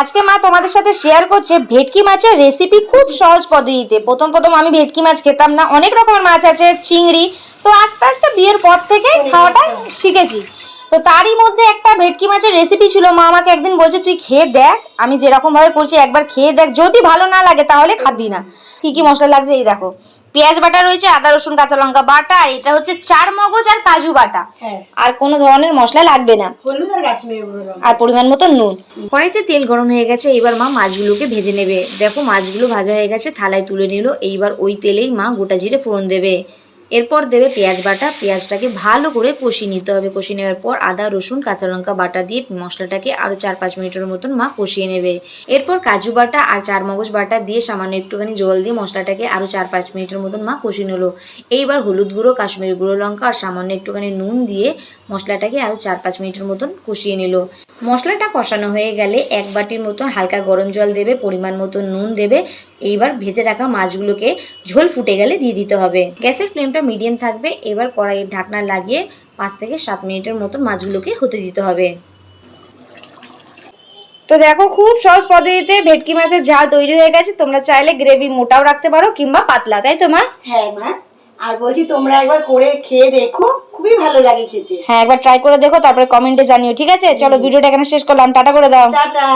আজকে মা তোমাদের সাথে শেয়ার করছে ভেটকি মাছের রেসিপি খুব সহজ পদ্ধতিতে। প্রথম প্রথম আমি ভেটকি মাছ খেতাম না, অনেক রকমের মাছ আছে, চিংড়ি। তো আস্তে আস্তে বিয়ের পর থেকে খাওয়াটা শিখেছি। তো তারই মধ্যে একটা ভেটকি মাছের রেসিপি ছিল, মা আমাকে একদিন বলছে, তুই খেয়ে দেখ, আমি যেরকম ভাবে করছি একবার খেয়ে দেখ, যদি ভালো না লাগে তাহলে খাবি না। কি কি মশলা লাগছে এই দেখো। পেঁয়াজ বাটা রয়েছে আদা রসুন কাঁচা লঙ্কা বাটা আর এটা হচ্ছে চার মগজ আর কাজু বাটা। হ্যাঁ। আর কোনো ধরনের মশলা লাগবে না। আর পরিমাণ মতো নুন। কড়াইতে তেল গরম হয়ে গেছে এবার মা মাছগুলোকে ভেজে নেবে। দেখো মাছগুলো ভাজা হয়ে গেছে থালায় তুলে নিল। এইবার ওই তেলেই মা গোটা জিরে ফোড়ন দেবে। এরপর দেবে পেঁয়াজ বাটা। পেঁয়াজটাকে ভালো করে কষিয়ে নিতে হবে। কষিয়ে নেওয়ার পর আদা, রসুন, কাঁচা লঙ্কা বাটা দিয়ে মশলাটাকে আরও চার পাঁচ মিনিটের মতন মা কষিয়ে নেবে। এরপর কাজু বাটা আর চার মগজ বাটা দিয়ে সামান্য একটুখানি জল দিয়ে মশলাটাকে আরও চার পাঁচ মিনিটের মতন মা কষিয়ে নিল। এইবার হলুদ গুঁড়ো, কাশ্মীরি গুঁড়ো লঙ্কা আর সামান্য একটুখানি নুন দিয়ে মশলাটাকে আরও চার পাঁচ মিনিটের মতন কষিয়ে নিল। মশলাটা কষানো হয়ে গেলে এক বাটির মতন হালকা গরম জল দেবে পরিমাণ মতো নুন দেবে। এইবার ভেজে রাখা মাছগুলোকে ঝোল ফুটে গেলে দিয়ে দিতে হবে। গ্যাসের ফ্লেমটা মিডিয়াম থাকবে এবার কড়াইয়ের ঢাকনা লাগিয়ে পাঁচ থেকে সাত মিনিটের মতো মাছগুলোকে হতে দিতে হবে। তো দেখো খুব সহজ পদ্ধতিতে ভেটকি মাছের ঝাল তৈরি হয়ে গেছে। তোমরা চাইলে গ্রেভি মোটাও রাখতে পারো কিংবা পাতলা তাই তোমার? হ্যাঁ মা। আর বলছি তোমরা একবার করে খেয়ে দেখো। খুবই ভালো লাগে খেতে। হ্যাঁ একবার ট্রাই করে দেখো তারপরে কমেন্টে জানিও ঠিক আছে? চলো ভিডিওটা এখানে শেষ করলাম টাটা করে দাও। টাটা।